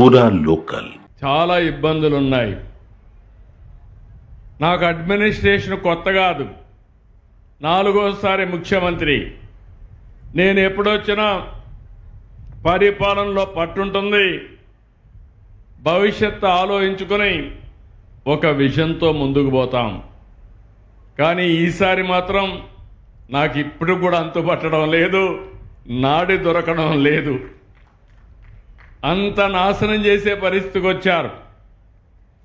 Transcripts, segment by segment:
పూరా లోకల్. చాలా ఇబ్బందులు ఉన్నాయి నాకు అడ్మినిస్ట్రేషన్ కొత్త కాదు. నాలుగోసారి ముఖ్యమంత్రి. నేను ఎప్పుడొచ్చినా పరిపాలనలో పట్టుంటుంది. భవిష్యత్తు ఆలోచించుకొని ఒక విజన్తో ముందుకు పోతాం. కానీ ఈసారి మాత్రం నాకు ఇప్పుడు కూడా అంతుపట్టడం లేదు. నాడి దొరకడం లేదు. అంత నాశనం చేసే పరిస్థితికి వచ్చారు.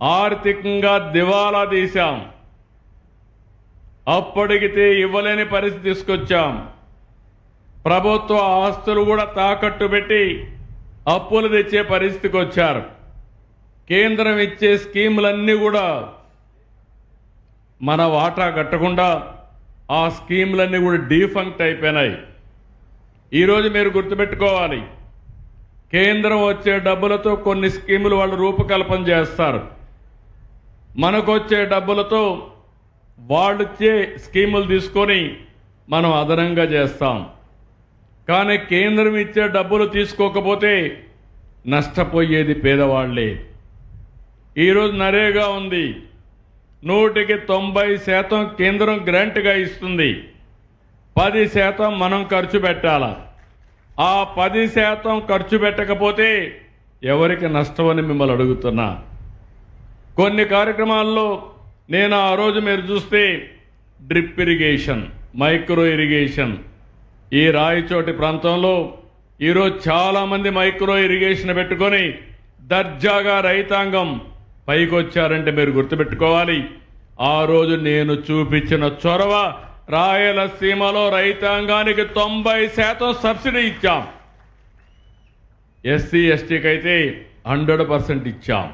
ఆర్థికంగా దివాలా తీశాం. అప్పటికితే ఇవ్వలేని పరిస్థితి తీసుకొచ్చాం. ప్రభుత్వ ఆస్తులు కూడా తాకట్టు పెట్టి అప్పులు తెచ్చే పరిస్థితికి వచ్చారు. కేంద్రం ఇచ్చే స్కీములన్నీ కూడా మన వాటా కట్టకుండా ఆ స్కీములన్నీ కూడా డీఫంక్ట్ అయిపోయినాయి. ఈరోజు మీరు గుర్తుపెట్టుకోవాలి. కేంద్రం వచ్చే డబ్బులతో కొన్ని స్కీములు వాళ్ళు రూపకల్పన చేస్తారు. మనకు వచ్చే డబ్బులతో వాళ్ళు ఇచ్చే స్కీములు తీసుకొని మనం అదనంగా చేస్తాం. కానీ కేంద్రం ఇచ్చే డబ్బులు తీసుకోకపోతే నష్టపోయేది పేదవాళ్ళే. ఈరోజు నరేగా ఉంది. నూటికి తొంభై శాతం కేంద్రం గ్రాంట్గా ఇస్తుంది. పది శాతం మనం ఖర్చు పెట్టాలా? ఆ పది శాతం ఖర్చు పెట్టకపోతే ఎవరికి నష్టమని మిమ్మల్ని అడుగుతున్నా. కొన్ని కార్యక్రమాల్లో నేను ఆ రోజు మీరు చూస్తే డ్రిప్ ఇరిగేషన్ మైక్రో ఇరిగేషన్. ఈ రాయచోటి ప్రాంతంలో ఈరోజు చాలామంది మైక్రో ఇరిగేషన్ పెట్టుకొని దర్జాగా రైతాంగం పైకొచ్చారంటే మీరు గుర్తుపెట్టుకోవాలి. ఆ రోజు నేను చూపించిన చొరవ రాయలసీమలో రైతాంగానికి తొంభై శాతం సబ్సిడీ ఇచ్చాం. ఎస్సీ ఎస్టీకి అయితే హండ్రెడ్ పర్సెంట్ ఇచ్చాం.